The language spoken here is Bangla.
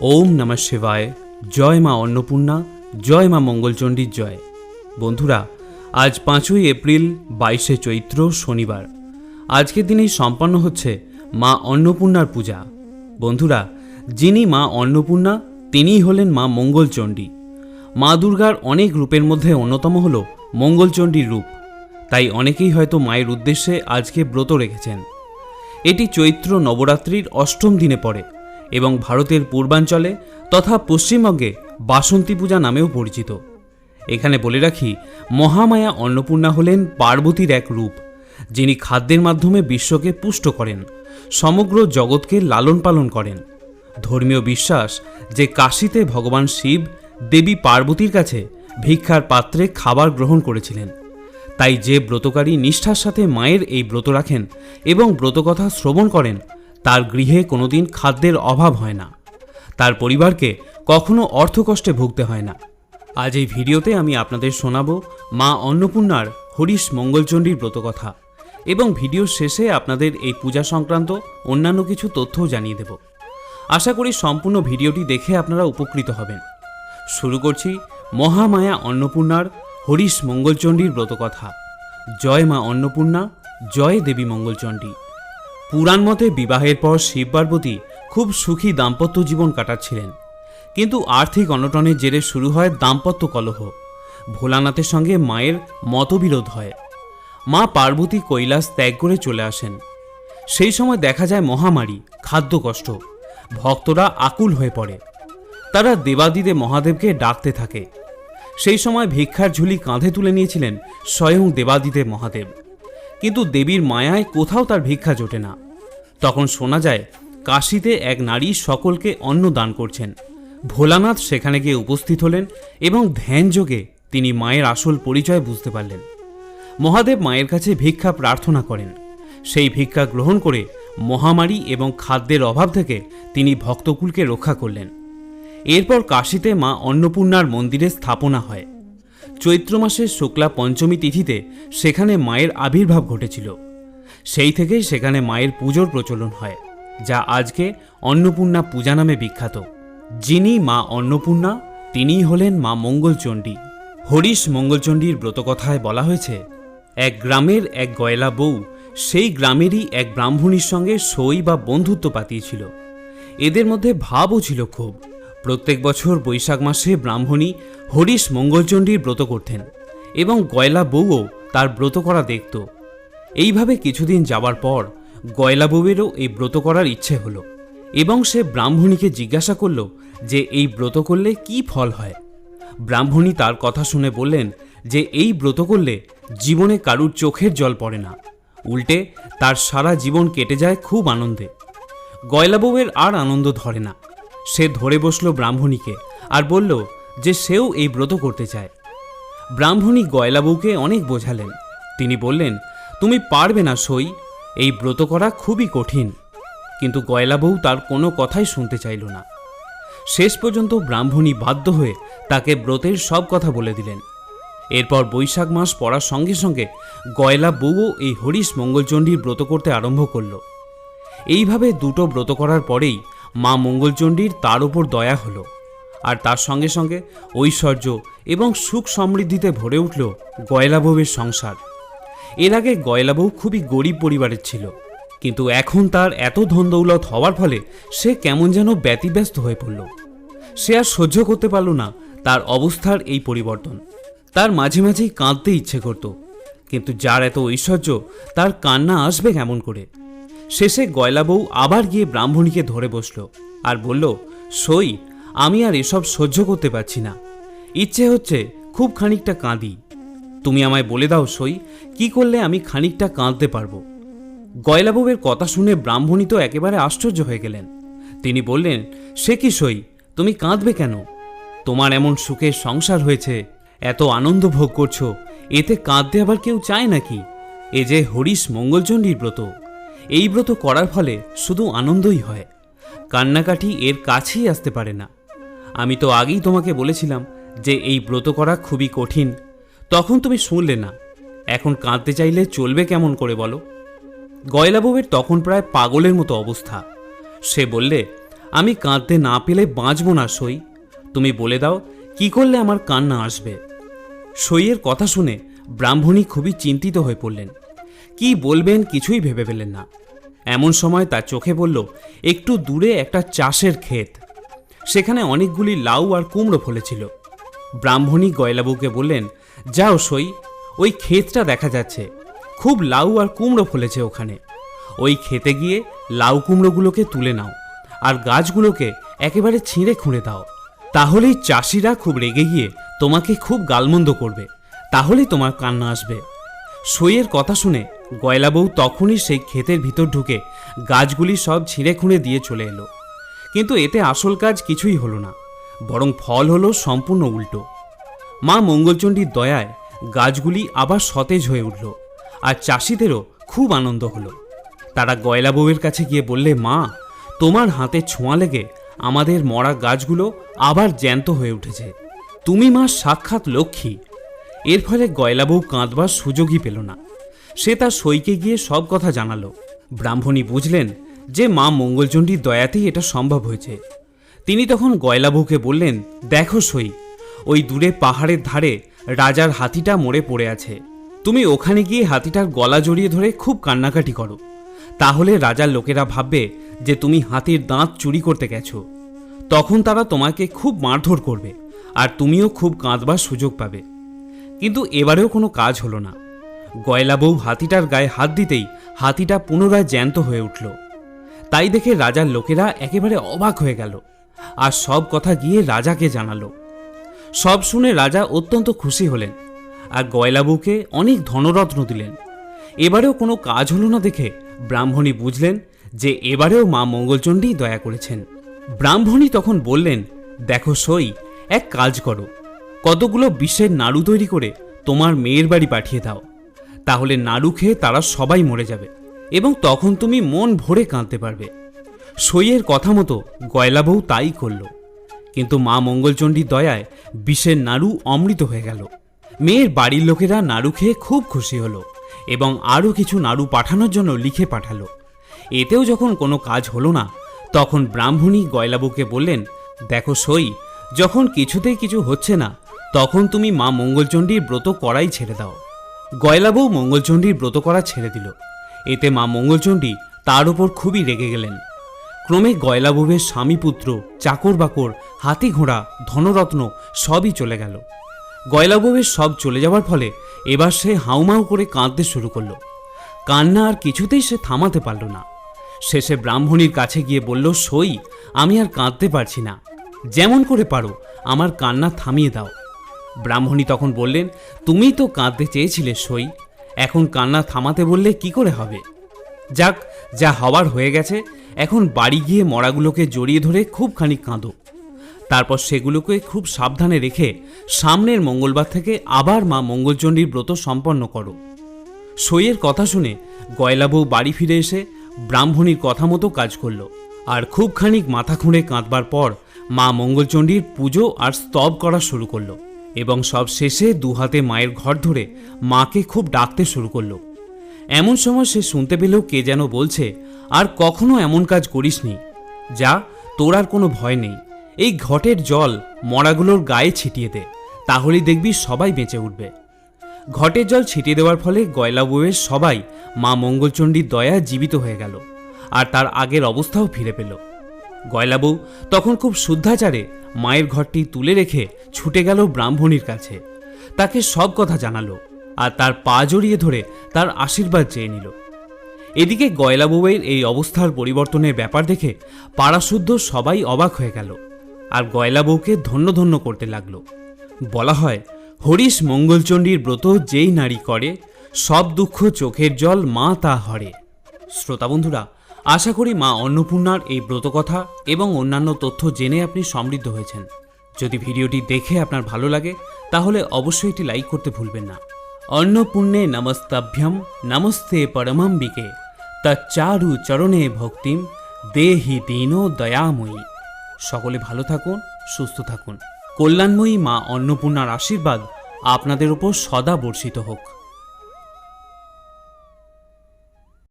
ওম নমঃ শিবায়। জয় মা অন্নপূর্ণা, জয় মা মঙ্গলচণ্ডীর জয়। বন্ধুরা, আজ পাঁচই এপ্রিল, বাইশে চৈত্র, শনিবার। আজকের দিনেই সম্পন্ন হচ্ছে মা অন্নপূর্ণার পূজা। বন্ধুরা, যিনি মা অন্নপূর্ণা, তিনিই হলেন মা মঙ্গলচণ্ডী। মা দুর্গার অনেক রূপের মধ্যে অন্যতম হল মঙ্গলচণ্ডীর রূপ। তাই অনেকেই হয়তো মায়ের উদ্দেশ্যে আজকে ব্রত রেখেছেন। এটি চৈত্র নবরাত্রির অষ্টম দিনে পড়ে। এবং ভারতের পূর্বাঞ্চলে তথা পশ্চিমবঙ্গে বাসন্তী পূজা নামেও পরিচিত। এখানে বলে রাখি, মহামায়া অন্নপূর্ণা হলেন পার্বতীর এক রূপ, যিনি খাদ্যের মাধ্যমে বিশ্বকে পুষ্ট করেন, সমগ্র জগৎকে লালন পালন করেন। ধর্মীয় বিশ্বাস যে কাশীতে ভগবান শিব দেবী পার্বতীর কাছে ভিক্ষার পাত্রে খাবার গ্রহণ করেছিলেন। তাই যে ব্রতকারী নিষ্ঠার সাথে মায়ের এই ব্রত রাখেন এবং ব্রতকথা শ্রবণ করেন তার গৃহে কোনোদিন খাদ্যের অভাব হয় না। তার পরিবারকে কখনো অর্থকষ্টে ভুগতে হয় না। আজ এই ভিডিওতে আমি আপনাদের শোনাবো মা অন্নপূর্ণার হরিশ মঙ্গলচণ্ডীর ব্রতকথা এবং ভিডিওর শেষে আপনাদের এই পূজা সংক্রান্ত অন্যান্য কিছু তথ্যও জানিয়ে দেব। আশা করি সম্পূর্ণ ভিডিওটি দেখে আপনারা উপকৃত হবেন। শুরু করছি মহামায়া অন্নপূর্ণার হরিশ মঙ্গলচণ্ডীর ব্রতকথা জয় মা অন্নপূর্ণা, জয় দেবী মঙ্গলচণ্ডী। পুরাণ মতে বিবাহের পর শিব পার্বতী খুব সুখী দাম্পত্য জীবন কাটাচ্ছিলেন। কিন্তু আর্থিক অনটনের জেরে শুরু হয় দাম্পত্য কলহ। ভোলানাথের সঙ্গে মায়ের মতবিরোধ হয়। মা পার্বতী কৈলাস ত্যাগ করে চলে আসেন। সেই সময় দেখা যায় মহামারী, খাদ্য কষ্ট। ভক্তরা আকুল হয়ে পড়ে। তারা দেবাদিদে মহাদেবকে ডাকতে থাকে। সেই সময় ভিক্ষার ঝুলি কাঁধে তুলে নিয়েছিলেন স্বয়ং দেবাদিদে মহাদেব। কিন্তু দেবীর মায়ায় কোথাও তার ভিক্ষা জোটে না। তখন শোনা যায়, কাশিতে এক নারী সকলকে অন্ন দান করছেন। ভোলানাথ সেখানে গিয়ে উপস্থিত হলেন এবং ধ্যানযোগে তিনি মায়ের আসল পরিচয় বুঝতে পারলেন। মহাদেব মায়ের কাছে ভিক্ষা প্রার্থনা করেন। সেই ভিক্ষা গ্রহণ করে মহামারী এবং খাদ্যের অভাব থেকে তিনি ভক্তকুলকে রক্ষা করলেন। এরপর কাশীতে মা অন্নপূর্ণার মন্দিরে স্থাপনা হয়। চৈত্র মাসের শুক্লা পঞ্চমী তিথিতে সেখানে মায়ের আবির্ভাব ঘটেছিল। সেই থেকেই সেখানে মায়ের পুজোর প্রচলন হয়, যা আজকে অন্নপূর্ণা পূজা নামে বিখ্যাত। যিনি মা অন্নপূর্ণা, তিনিই হলেন মা মঙ্গলচণ্ডী। হরিশ মঙ্গলচণ্ডীর ব্রতকথায় বলা হয়েছে, এক গ্রামের এক গয়লা বউ সেই গ্রামেরই এক ব্রাহ্মণীর সঙ্গে সই বা বন্ধুত্ব পাতিয়েছিল। এদের মধ্যে ভাবও ছিল খুব। প্রত্যেক বছর বৈশাখ মাসে ব্রাহ্মণী হরিশ মঙ্গলচণ্ডীর ব্রত করতেন এবং গয়লা বউও তার ব্রত করা দেখত। এইভাবে কিছুদিন যাবার পর গয়লা বউয়েরও এই ব্রত করার ইচ্ছে হলো এবং সে ব্রাহ্মণীকে জিজ্ঞাসা করল যে এই ব্রত করলে কি ফল হয়। ব্রাহ্মণী তার কথা শুনে বললেন যে এই ব্রত করলে জীবনে কারুর চোখের জল পড়ে না। উল্টে তার সারা জীবন কেটে যায় খুব আনন্দে। গয়লা বউয়ের আর আনন্দ ধরে না। সে ধরে বসল ব্রাহ্মণীকে আর বলল যে সেও এই ব্রত করতে চায়। ব্রাহ্মণী গয়লা বউকে অনেক বোঝালেন। তিনি বললেন, তুমি পারবে না সই, এই ব্রত করা খুবই কঠিন। কিন্তু গয়লা বউ তার কোনো কথাই শুনতে চাইল না। শেষ পর্যন্ত ব্রাহ্মণী বাধ্য হয়ে তাকে ব্রতের সব কথা বলে দিলেন। এরপর বৈশাখ মাস পড়ার সঙ্গে সঙ্গে গয়লা বউও এই হরিশ মঙ্গলচণ্ডীর ব্রত করতে আরম্ভ করল। এইভাবে দুটো ব্রত করার পরেই মা মঙ্গলচণ্ডীর তার ওপর দয়া হলো। আর তার সঙ্গে সঙ্গে ঐশ্বর্য এবং সুখ সমৃদ্ধিতে ভরে উঠল গয়লাবউয়ের সংসার। এর আগে গয়লা বউ খুবই গরিব পরিবারের ছিল, কিন্তু এখন তার এত ধন দৌলত হওয়ার ফলে সে কেমন যেন ব্যতিব্যস্ত হয়ে পড়ল। সে আর সহ্য করতে পারল না তার অবস্থার এই পরিবর্তন। তার মাঝে মাঝেই কাঁদতে ইচ্ছে করত, কিন্তু যার এত ঐশ্বর্য তার কান্না আসবে কেমন করে? শেষে গয়লা বউ আবার গিয়ে ব্রাহ্মণীকে ধরে বসল আর বলল, সই, আমি আর এসব সহ্য করতে পারছি না। ইচ্ছে হচ্ছে খুব খানিকটা কাঁদি। তুমি আমায় বলে দাও সই, কি করলে আমি খানিকটা কাঁদতে পারব? গয়লা বউয়ের কথা শুনে ব্রাহ্মণী তো একেবারে আশ্চর্য হয়ে গেলেন। তিনি বললেন, সে কি সই? তুমি কাঁদবে কেন? তোমার এমন সুখের সংসার হয়েছে, এত আনন্দ ভোগ করছ, এতে কাঁদতে আবার কেউ চায় নাকি? এ যে হরিশ মঙ্গলচণ্ডীর ব্রত। এই ব্রত করার ফলে শুধু আনন্দই হয়। কান্নাকাটি এর কাছেই আসতে পারে না। আমি তো আগেই তোমাকে বলেছিলাম যে এই ব্রত করা খুবই কঠিন। তখন তুমি শুনলে না। এখন কাঁদতে চাইলে চলবে কেমন করে বলো? গয়লা বউয়ের তখন প্রায় পাগলের মতো অবস্থা। সে বললে, আমি কাঁদতে না পেলে বাঁচব না, সই। তুমি বলে দাও, কি করলে আমার কান্না আসবে? সইয়ের কথা শুনে ব্রাহ্মণী খুবই চিন্তিত হয়ে পড়লেন। কি বলবেন কিছুই ভেবে পেলেন না। এমন সময় তার চোখে পড়ল একটু দূরে একটা চাষের ক্ষেত। সেখানে অনেকগুলি লাউ আর কুমড়ো ফলেছিল। ব্রাহ্মণী গয়লাবুকে বললেন, যাও সই, ওই ক্ষেতটা দেখা যাচ্ছে। খুব লাউ আর কুমড়ো ফলেছে ওখানে। ওই খেতে গিয়ে লাউ কুমড়োগুলোকে তুলে নাও আর গাছগুলোকে একেবারে ছিঁড়ে খুঁড়ে দাও। তাহলেই চাষিরা খুব রেগে গিয়ে তোমাকে খুব গালমন্দ করবে। তাহলেই তোমার কান্না আসবে। সইয়ের কথা শুনে গয়লা বউ তখনই সেই ক্ষেতের ভিতর ঢুকে গাছগুলি সব ছিঁড়ে খুঁড়ে দিয়ে চলে এলো। কিন্তু এতে আসল কাজ কিছুই হলো না, বরং ফল হলো সম্পূর্ণ উল্টো। মা মঙ্গলচণ্ডীর দয়ায় গাছগুলি আবার সতেজ হয়ে উঠল আর চাষিদেরও খুব আনন্দ হলো। তারা গয়লা বউয়ের কাছে গিয়ে বললে, মা, তোমার হাতে ছোঁয়া লেগে আমাদের মরা গাছগুলো আবার জ্যান্ত হয়ে উঠেছে। তুমি মা সাক্ষাৎ লক্ষ্মী। এর ফলে গয়লা বউ কাঁদবার সুযোগই পেল না। সে তার সইকে গিয়ে সব কথা জানালো। ব্রাহ্মণী বুঝলেন যে মা মঙ্গলচণ্ডীর দয়াতেই এটা সম্ভব হয়েছে। তিনি তখন গয়লা বউকে বললেন, দেখো সই, ওই দূরে পাহাড়ের ধারে রাজার হাতিটা মরে পড়ে আছে। তুমি ওখানে গিয়ে হাতিটার গলা জড়িয়ে ধরে খুব কান্নাকাটি করো। তাহলে রাজার লোকেরা ভাববে যে তুমি হাতির দাঁত চুরি করতে গেছো। তখন তারা তোমাকে খুব মারধর করবে, আর তুমিও খুব কাঁদবার সুযোগ পাবে। কিন্তু এবারেও কোনো কাজ হলো না। গয়লা বউ হাতিটার গায়ে হাত দিতেই হাতিটা পুনরায় জ্যান্ত হয়ে উঠল। তাই দেখে রাজার লোকেরা একেবারে অবাক হয়ে গেল আর সব কথা গিয়ে রাজাকে জানালো। সব শুনে রাজা অত্যন্ত খুশি হলেন আর গয়লা বউকে অনেক ধনরত্ন দিলেন। এবারেও কোনো কাজ হলো না দেখে ব্রাহ্মণী বুঝলেন যে এবারেও মা মঙ্গলচণ্ডী দয়া করেছেন। ব্রাহ্মণী তখন বললেন, দেখো সই, এক কাজ করো। কতগুলো বিষের নাড়ু তৈরি করে তোমার মেয়ের বাড়ি পাঠিয়ে দাও। তাহলে নাড়ু খেয়ে তারা সবাই মরে যাবে এবং তখন তুমি মন ভরে কাঁদতে পারবে। সইয়ের কথা মতো গয়লা বউ তাই করল। কিন্তু মা মঙ্গলচণ্ডীর দয়ায় বিষের নাড়ু অমৃত হয়ে গেল। মেয়ের বাড়ির লোকেরা নাড়ু খেয়ে খুব খুশি হলো এবং আরও কিছু নাড়ু পাঠানোর জন্য লিখে পাঠালো। এতেও যখন কোনো কাজ হলো না, তখন ব্রাহ্মণী গয়লাবুকে বললেন, দেখো সই যখন কিছুতেই কিছু হচ্ছে না, তখন তুমি মা মঙ্গলচণ্ডীর ব্রত করাই ছেড়ে দাও। গয়লাবউ মঙ্গলচণ্ডীর ব্রত করা ছেড়ে দিল। এতে মা মঙ্গলচণ্ডী তার উপর খুবই রেগে গেলেন। ক্রমে গয়লা গয়লাবুবের স্বামী পুত্র, চাকর বাকর, হাতি ঘোড়া, ধনরত্ন সবই চলে গেল। গয়লা গয়লাবুবের সব চলে যাওয়ার ফলে এবার সে হাউমাউ করে কাঁদতে শুরু করল। কান্না আর কিছুতেই সে থামাতে পারল না। শেষে ব্রাহ্মণীর কাছে গিয়ে বলল, সই, আমি আর কাঁদতে পারছি না। যেমন করে পারো, আমার কান্না থামিয়ে দাও। ব্রাহ্মণী তখন বললেন, তুমি তো কাঁদতে চেয়েছিলে সই, এখন কান্না থামাতে বললে কি করে হবে? যাক, যা হওয়ার হয়ে গেছে, এখন বাড়ি গিয়ে মরাগুলোকে জড়িয়ে ধরে খুব খানিক কাঁদো। তারপর সেগুলোকে খুব সাবধানে রেখে সামনের মঙ্গলবার থেকে আবার মা মঙ্গলচণ্ডীর ব্রত সম্পন্ন করো। সইয়ের কথা শুনে গয়লা বউ বাড়ি ফিরে এসে ব্রাহ্মণীর কথা মতো কাজ করল আর খুব খানিক মাথা খুঁড়ে কাঁদবার পর মা মঙ্গলচণ্ডীর পুজো আর স্তব করা শুরু করল। এবং সব শেষে দুহাতে মায়ের ঘর ধরে মাকে খুব ডাকতে শুরু করল। এমন সময় সে শুনতে পেলেও কে যেন বলছে, আর কখনো এমন কাজ করিসনি। যা, তোর আর কোনো ভয় নেই। এই ঘটের জল মরাগুলোর গায়ে ছিটিয়ে দে, তাহলেই দেখবি সবাই বেঁচে উঠবে ঘটের জল ছিটিয়ে দেওয়ার ফলে গয়লা বউয়ের সবাই মা মঙ্গলচণ্ডীর দয়া জীবিত হয়ে গেল, আর তার আগের অবস্থাও ফিরে পেল। গয়লা বউ তখন খুব শুদ্ধাচারে মায়ের ঘরটি তুলে রেখে ছুটে গেল ব্রাহ্মণীর কাছে। তাকে সব কথা জানালো আর তার পা জড়িয়ে ধরে তার আশীর্বাদ চেয়ে নিল। এদিকে গয়লা বউয়ের এই অবস্থার পরিবর্তনের ব্যাপার দেখে পাড়াশুদ্ধ সবাই অবাক হয়ে গেল আর গয়লা বউকে ধন্য ধন্য করতে লাগল। বলা হয়, হরিশ মঙ্গলচণ্ডীর ব্রত যেই নারী করে, সব দুঃখ চোখের জল মা তা হরে। শ্রোতা বন্ধুরা আশা করি মা অন্নপূর্ণার এই ব্রতকথা এবং অন্যান্য তথ্য জেনে আপনি সমৃদ্ধ হয়েছেন। যদি ভিডিওটি দেখে আপনার ভালো লাগে, তাহলে অবশ্যই এটি লাইক করতে ভুলবেন না। অন্নপূর্ণে নমস্তাভ্যম, নমস্তে পরমাম্বিকে। তচ্চারু চরণে ভক্তিম, দেহি দীনো দয়াময়ী। সকলে ভালো থাকুন, সুস্থ থাকুন। কল্যাণময়ী মা অন্নপূর্ণার আশীর্বাদ আপনাদের উপর সদা বর্ষিত হোক।